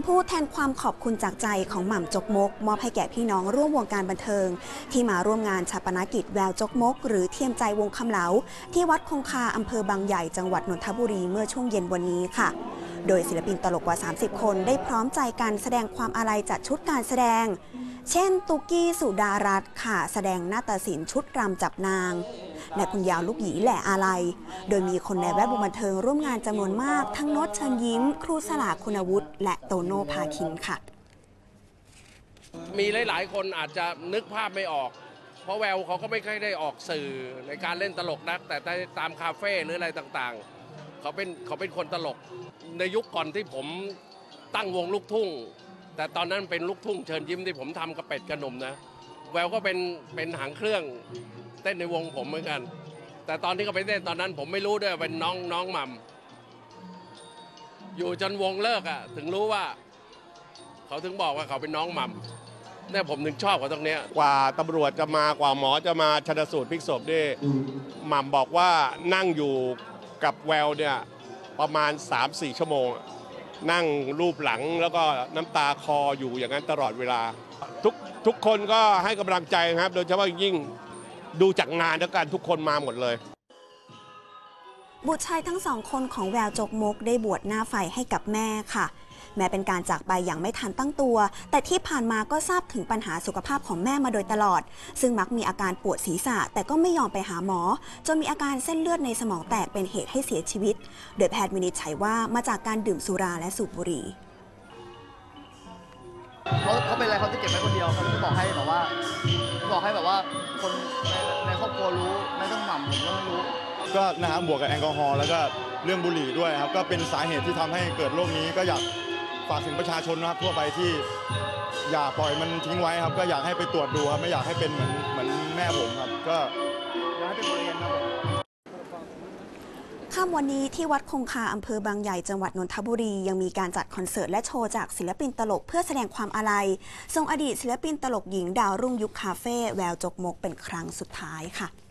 ำพูดแทนความขอบคุณจากใจของหม่ำจกมก มอบให้แก่พี่น้องร่วมวงการบันเทิง ที่มาร่วมงานชาปนกิจแววจกมก หรือเทียมใจวงคำเหลา ที่วัดคงคาอำเภอบางใหญ่จังหวัดนนทบุรีเมื่อช่วงเย็นวันนี้ค่ะ โดยศิลปินตลกกว่า 30 คนได้พร้อมใจกันแสดงความอาลัยจัดชุดการแสดง เช่น ตุกี้สุดารัตน์ค่ะ แสดงนาฏศิลป์ชุดรำจับนาง และคุณยาวลูกหยีแหล่อาลัย โดยมีคนในแวดวงบันเทิงร่วมงานจำนวนมาก ทั้งนตเชิญยิ้ม ครูสลาคุณวุฒิและโตโน่พาคินค่ะ มีหลาย ๆ คนอาจจะนึกภาพไม่ออก เพราะแววเขาก็ไม่ค่อยได้ออกสื่อในการเล่นตลกนัก แต่ตามคาเฟ่หรืออะไรต่างๆ เขาเป็นเขาเป็นคนตลก ในยุคก่อนที่ผมตั้งวงลูกทุ่ง แต่ตอนนั้นเป็นลูกทุ่งเชิญยิ้มที่ผมทำกระเป็ดกระหนุ่มนะ แววก็เป็นเป็นหางเครื่องเต้นในวงผมเหมือนกัน แต่ตอนที่เขาไปเต้นตอนนั้น ผมไม่รู้ด้วยเป็นน้องน้องหม่ำอยู่จนวงเลิกอะถึงรู้ว่า เขาถึงบอกว่าเขาเป็นน้องหม่ำเนี่ยผมถึงชอบเขาตรงเนี้ยกว่าตำรวจจะมากว่าหมอจะมาชนสูตรพลิกศพนี่หม่ำบอกว่านั่งอยู่กับแววเนี่ยประมาณ 3-4 ชั่วโมง นั่งรูปหลังแล้วก็น้ำตาคออยู่อย่างนั้นตลอดเวลา ทุกทุกคนก็ให้กำลังใจครับ โดยเฉพาะยิ่งดูจากงานแล้วกันทุกคนมาหมดเลย บุตรชายทั้งสองคนของแววจกมกได้บวชหน้าไฟให้กับแม่ค่ะ แม้เป็นการจากไปอย่างไม่ทันตั้งตัว แต่ที่ผ่านมาก็ทราบถึงปัญหาสุขภาพของแม่มาโดยตลอด ซึ่งมักมีอาการปวดศีรษะ แต่ก็ไม่ยอมไปหาหมอ จนมีอาการเส้นเลือดในสมองแตกเป็นเหตุให้เสียชีวิต โดยแพทย์วินิจฉัยว่ามาจากการดื่มสุราและสูบบุหรี่ เขาเขาเป็นอะไรเขาจะเก็บไว้คนเดียวเขาไม่บอกให้แบบว่า บอกให้แบบว่าคนในในครอบครัวรู้ไม่ต้องหม่ำผมก็ไม่รู้ ก็นะครับบวกกับแอลกอฮอล์แล้วก็เรื่องบุหรี่ด้วยครับ ก็เป็นสาเหตุที่ทำให้เกิดโรคนี้ก็อยากฝากถึงประชาชนนะครับทั่วไปที่อย่าปล่อยมันทิ้งไว้ครับ ก็อยากให้ไปตรวจดูครับไม่อยากให้เป็นเหมือนเหมือนแม่ผมครับ ก็ อยากให้เป็นบทเรียนครับผมค่ำวันนี้ที่วัดคงคาอำเภอบางใหญ่จังหวัดนนทบุรี ยังมีการจัดคอนเสิร์ตและโชว์จากศิลปินตลกเพื่อแสดงความอาลัยทรงอดีตศิลปินตลกหญิงดาวรุ่งยุคคาเฟ่แววจกมกเป็นครั้งสุดท้ายค่ะ